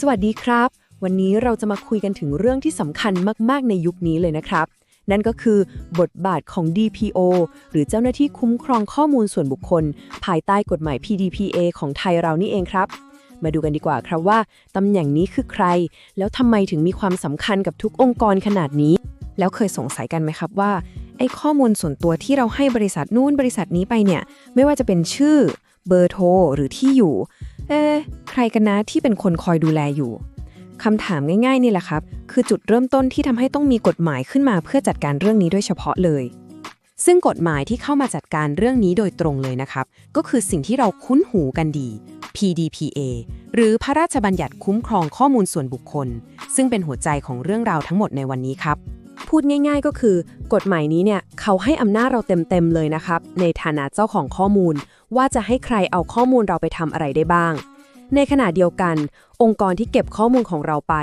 สวัสดีครับ วันนี้เราจะมาคุยกันถึงเรื่องที่สำคัญมาก ๆ ในยุคนี้เลยนะครับ นั่นก็คือบทบาทของ DPO หรือเจ้าหน้าที่คุ้มครองข้อมูลส่วนบุคคล ภายใต้กฎหมาย PDPA ของไทยเรานี่เองครับ มาดูกันดีกว่าครับว่าตำแหน่งนี้คือใคร แล้วทำไมถึงมีความสำคัญกับทุกองค์กรขนาดนี้ แล้วเคยสงสัยกันไหมครับว่าไอ้ข้อมูลส่วนตัวที่เราให้บริษัทนู้นบริษัทนี้ไปเนี่ย ไม่ว่าจะเป็นชื่อ เบอร์โทรหรือที่อยู่ เอ๊ใครกันนะที่เป็นคนคอยดูแลอยู่คำถามง่ายๆนี่แหละครับ คือจุดเริ่มต้นที่ทำให้ต้องมีกฎหมายขึ้นมาเพื่อจัดการเรื่องนี้โดยเฉพาะเลย ซึ่งกฎหมายที่เข้ามาจัดการเรื่องนี้โดยตรงเลยนะครับ ก็คือสิ่งที่เราคุ้นหูกันดี PDPA หรือพระราชบัญญัติคุ้มครองข้อมูลส่วนบุคคล ซึ่งเป็นหัวใจของเรื่องราวทั้งหมดในวันนี้ครับ พูดง่าย ๆ ก็คือ กฎหมายนี้เนี่ยเขาให้อำนาจเราเต็มๆเลยนะครับ ในฐานะเจ้าของข้อมูล ว่าจะให้ใครเอาข้อมูลเราไปทำอะไรได้บ้าง ในขณะเดียวกัน องค์กรที่เก็บข้อมูลของเราไป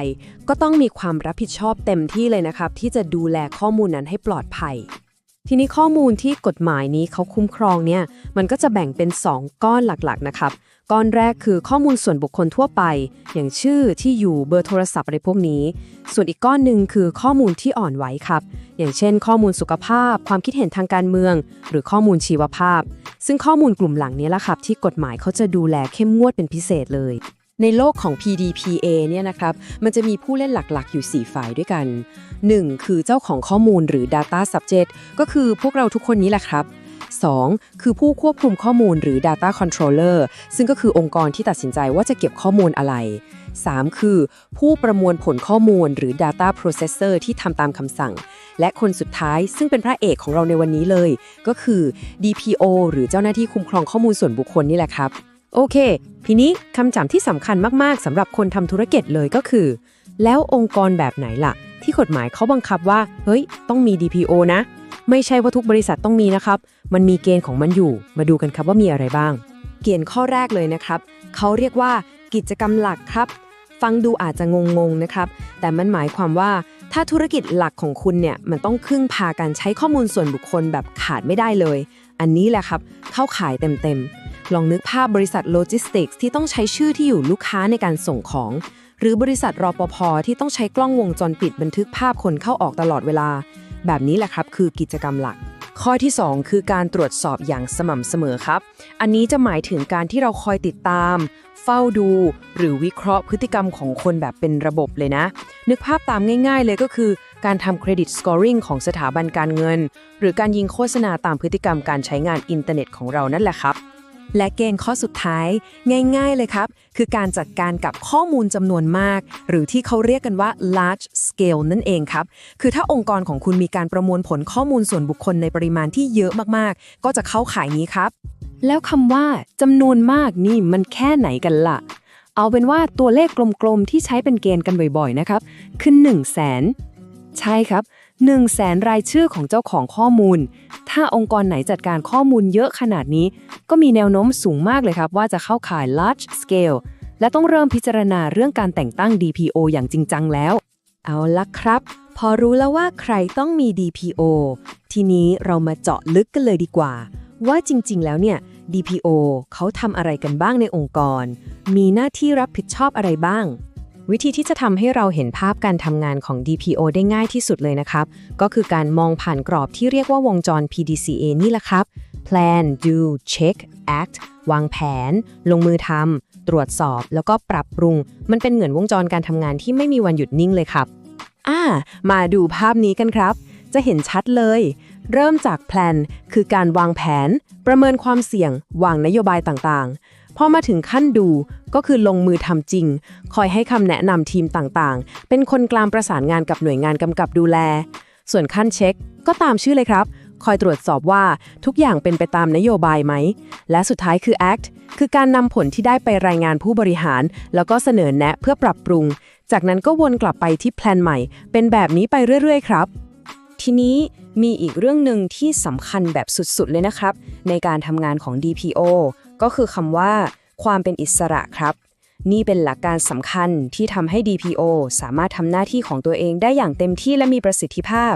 ก็ต้องมีความรับผิดชอบเต็มที่เลยนะครับ ที่จะดูแลข้อมูลนั้นให้ปลอดภัย ทีนี้ข้อมูลที่กฎหมายนี้เขาคุ้มครองเนี่ยมันก็จะแบ่งเป็น 2 ก้อนหลักๆนะครับก้อนแรกคือข้อมูลส่วนบุคคลทั่วไป อย่างชื่อที่อยู่เบอร์โทรศัพท์อะไรพวกนี้ ส่วนอีกก้อนหนึ่งคือข้อมูลที่อ่อนไหวครับ อย่างเช่น ข้อมูลสุขภาพ ความคิดเห็นทางการเมือง หรือข้อมูลชีวภาพ ซึ่งข้อมูลกลุ่มหลังนี้แหละครับที่กฎหมายเขาจะดูแลเข้มงวดเป็นพิเศษเลย ในโลกของ PDPA เนี่ยนะครับ มันจะมีผู้เล่นหลักๆ อยู่ 4 ฝ่ายด้วยกัน 1. คือเจ้าของข้อมูลหรือ Data Subject ก็คือพวกเราทุกคนนี้แหละครับ 2. คือผู้ควบคุมข้อมูลหรือ Data Controller ซึ่งก็คือองค์กรที่ตัดสินใจว่าจะเก็บข้อมูลอะไร 3. คือ ผู้ประมวลผลข้อมูลหรือ Data Processor ที่ทำตามคำสั่ง และคนสุดท้ายซึ่งเป็นพระเอกของเราในวันนี้เลย ก็คือ DPO หรือเจ้าหน้าที่คุ้มครองข้อมูลส่วนบุคคลนี่แหละครับ โอเค ทีนี้คำจำที่สำคัญมากๆสำหรับคนทำธุรกิจเลยก็คือ แล้วองค์กรแบบไหนล่ะ ที่กฎหมายเขาบังคับว่า เฮ้ย ต้องมี DPO นะ ไม่ใช่ว่าทุกบริษัทต้องมีนะครับ มันมีเกณฑ์ของมันอยู่ มาดูกันครับว่ามีอะไรบ้าง เกณฑ์ข้อแรกเลยนะครับ เขาเรียกว่ากิจกรรมหลักครับ ฟังดูอาจจะงงๆนะครับ แต่มันหมายความว่าถ้าธุรกิจหลักของคุณเนี่ยมันต้องพึ่งพาการใช้ข้อมูลส่วนบุคคลแบบขาดไม่ได้เลย อันนี้แหละครับ เข้าขายเต็มๆ ลองนึกภาพบริษัทโลจิสติกส์ที่ต้องใช้ชื่อที่อยู่ลูกค้าในการส่งของ หรือบริษัทรอปภที่ต้องใช้กล้องวงจรปิดบันทึกภาพคนเข้าออกตลอดเวลา แบบนี้แหละครับคือกิจกรรมหลัก ข้อที่ 2 คือการตรวจสอบอย่างสม่ำเสมอครับ อันนี้จะหมายถึงการที่เราคอยติดตาม เฝ้าดู หรือวิเคราะห์พฤติกรรมของคนแบบเป็นระบบเลยนะ นึกภาพตามง่ายๆเลยก็คือการทำเครดิตสกอริงของสถาบันการเงิน หรือการยิงโฆษณาตามพฤติกรรมการใช้งานอินเทอร์เน็ตของเรานั่นแหละครับ และเกณฑ์ข้อสุดท้าย ง่ายๆเลยครับ คือการจัดการกับข้อมูลจำนวนมาก หรือที่เขาเรียกกันว่า large scale นั่นเองครับ คือถ้าองค์กรของคุณมีการประมวลผลข้อมูลส่วนบุคคลในปริมาณที่เยอะมากๆ ก็จะเข้าข่ายนี้ครับ แล้วคำว่าจำนวนมากนี่มันแค่ไหนกันล่ะ เอาเป็นว่าตัวเลขกลมๆที่ใช้เป็นเกณฑ์กันบ่อยๆนะครับคือ1 0 0 0 0แสนใช่ครับ 1 0 0 0 0แสนรายชื่อของเจ้าของข้อมูล ถ้าองค์กรไหนจัดการข้อมูลเยอะขนาดนี้ ก็มีแนวโน้มสูงมากเลยครับ ว่าจะเข้าข่าย large scale และต้องเริ่มพิจารณาเรื่องการแต่งตั้ง DPO อย่างจริงจังแล้ว เอาละครับ พอรู้แล้วว่าใครต้องมี DPO ทีนี้เรามาเจาะลึกกันเลยดีกว่า ว่าจริง ๆ แล้วเนี่ย DPO เขาทำอะไรกันบ้างในองค์กร มีหน้าที่รับผิดชอบอะไรบ้าง วิธีที่จะทำให้เราเห็นภาพการทำงานของ DPO ได้ง่ายที่สุดเลยนะครับ ก็คือการมองผ่านกรอบที่เรียกว่าวงจร PDCA นี่แหละครับ plan do check act วางแผน ลงมือทำตรวจสอบ แล้วก็ปรับปรุง มันเป็นเหมือนวงจรการทำงานที่ไม่มีวันหยุดนิ่งเลยครับ อ่า มาดูภาพนี้กันครับ จะเห็นชัดเลย เริ่มจากแพลนคือการวางแผน ประเมินความเสี่ยง วางนโยบายต่างๆ พอมาถึงขั้นดูก็คือลงมือทำจริง คอยให้คำแนะนำทีมต่างๆ เป็นคนกลางประสานงานกับหน่วยงานกำกับดูแล ส่วนขั้นเช็ค ก็ตามชื่อเลยครับ คอยตรวจสอบว่าทุกอย่างเป็นไปตามนโยบายไหม และสุดท้ายคือ act คือการนำผลที่ได้ไปรายงานผู้บริหาร แล้วก็เสนอแนะเพื่อปรับปรุง จากนั้นก็วนกลับไปที่แพลนใหม่ เป็นแบบนี้ไปเรื่อยๆ ครับ ทีนี้มีอีกเรื่องหนึ่งที่สำคัญแบบสุดๆ เลยนะครับ ในการทำงานของ DPO ก็คือคำว่าความเป็นอิสระครับ นี่เป็นหลักการสำคัญที่ทำให้ DPO สามารถทำหน้าที่ของตัวเองได้อย่างเต็มที่และมีประสิทธิภาพ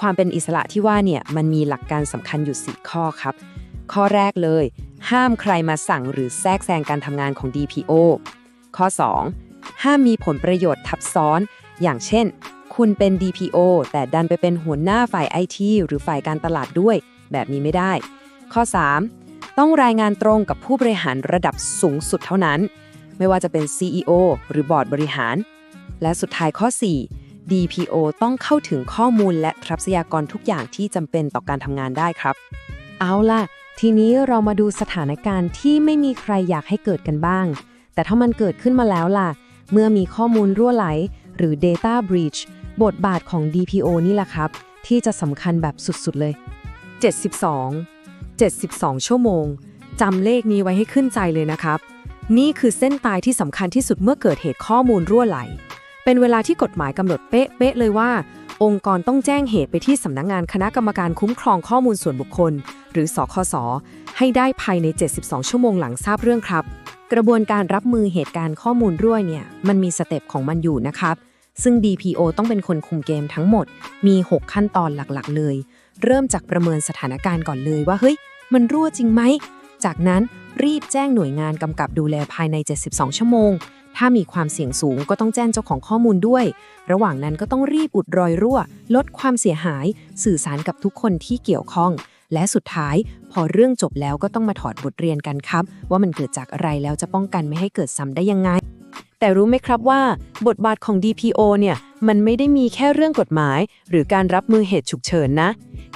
ความเป็นอิสระที่ว่าเนี่ยมันมีหลักการสำคัญอยู่ 4 ข้อครับ ข้อแรกเลย ห้ามใครมาสั่งหรือแทรกแซงการทำงานของ DPO ข้อ 2 ห้ามมีผลประโยชน์ทับซ้อน อย่างเช่น คุณเป็น DPO แต่ดันไปเป็นหัวหน้าฝ่าย IT หรือฝ่ายการตลาดด้วย แบบนี้ไม่ได้ ข้อ 3 ต้องรายงานตรงกับผู้บริหารระดับสูงสุดเท่านั้น ไม่ว่าจะเป็น CEO หรือบอร์ดบริหาร และสุดท้ายข้อ 4 DPO ต้องเข้าถึงข้อมูลและทรัพยากรทุกอย่างที่จำเป็นต่อการทำงานได้ครับ เอาล่ะ ทีนี้เรามาดูสถานการณ์ที่ไม่มีใครอยากให้เกิดกันบ้าง แต่ถ้ามันเกิดขึ้นมาแล้วล่ะ เมื่อมีข้อมูลรั่วไหล หรือ Data Breach บทบาทของ DPO นี่แหละครับ ที่จะสำคัญแบบสุดๆเลย 72 72 ชั่วโมงจำเลขนี้ไว้ให้ขึ้นใจเลยนะครับ นี่คือเส้นตายที่สำคัญที่สุดเมื่อเกิดเหตุข้อมูลรั่วไหล เป็นเวลาที่กฎหมายกำหนดเป๊ะๆเลยว่า องค์กรต้องแจ้งเหตุไปที่สำนักงงานคณะกรรมการคุ้มครองข้อมูลส่วนบุคคล หรือสคสให้ได้ภายใน 72 ชั่วโมงหลังทราบเรื่องครับ กระบวนการรับมือเหตุการณ์ข้อมูลรั่วเนี่ยมันมีสเต็ปของมันอยู่นะครับซึ่ง DPO ต้องเป็นคนคุมเกมทั้งหมด มี 6 ขั้นตอนหลักๆ เลย เริ่มจากประเมินสถานการณ์ก่อนเลยว่าเฮ้ย มันรั่วจริงไหม จากนั้นรีบแจ้งหน่วยงานกำกับดูแลภายใน 72 ชั่วโมง ถ้ามีความเสี่ยงสูงก็ต้องแจ้งเจ้าของข้อมูลด้วย ระหว่างนั้นก็ต้องรีบอุดรอยรั่ว ลดความเสียหาย สื่อสารกับทุกคนที่เกี่ยวข้อง และสุดท้าย พอเรื่องจบแล้วก็ต้องมาถอดบทเรียนกันครับ ว่ามันเกิดจากอะไรแล้วจะป้องกันไม่ให้เกิดซ้ำได้ยังไง แต่รู้ไหมครับว่า บทบาทของ DPO เนี่ย มันไม่ได้มีแค่เรื่องกฎหมาย หรือการรับมือเหตุฉุกเฉินนะ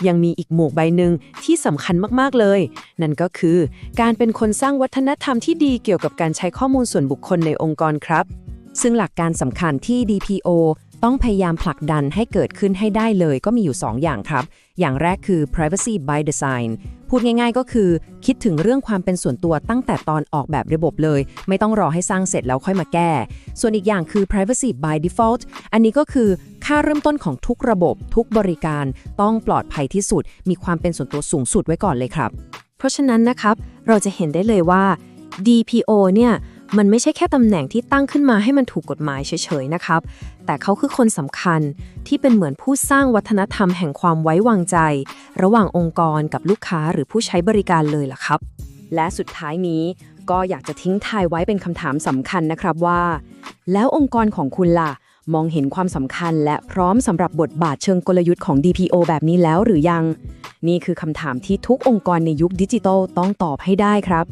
ยังมีอีกหมวกใบหนึ่งที่สำคัญมากๆเลย นั่นก็คือ การเป็นคนสร้างวัฒนธรรมที่ดีเกี่ยวกับการใช้ข้อมูลส่วนบุคคลในองค์กรครับ ซึ่งหลักการสำคัญที่ DPO ต้องพยายามผลักดันให้เกิดขึ้นให้ได้เลยก็มีอยู่ 2 อย่างครับ อย่างแรกคือ privacy by design พูดง่ายๆก็คือ คิดถึงเรื่องความเป็นส่วนตัวตั้งแต่ตอนออกแบบระบบเลย ไม่ต้องรอให้สร้างเสร็จแล้วค่อยมาแก้ ส่วนอีกอย่างคือ privacy by default อันนี้ก็คือค่าเริ่มต้นของทุกระบบ ทุกบริการ ต้องปลอดภัยที่สุด มีความเป็นส่วนตัวสูงสุดไว้ก่อนเลยครับ เพราะฉะนั้นนะครับเราจะเห็นได้เลยว่า DPO เนี่ย มันไม่ใช่แค่ตำแหน่งที่ตั้งขึ้นมาให้มันถูกกฎหมายเฉยๆนะครับ แต่เขาคือคนสำคัญที่เป็นเหมือนผู้สร้างวัฒนธรรมแห่งความไว้วางใจ ระหว่างองค์กรกับลูกค้าหรือผู้ใช้บริการเลยล่ะครับ และสุดท้ายนี้ก็อยากจะทิ้งทายไว้เป็นคำถามสำคัญนะครับว่า แล้วองค์กรของคุณล่ะ มองเห็นความสำคัญและพร้อมสำหรับบทบาทเชิงกลยุทธ์ของ DPO แบบนี้แล้วหรือยัง นี่คือคำถามที่ทุกองค์กรในยุคดิจิทัลต้องตอบให้ได้ครับ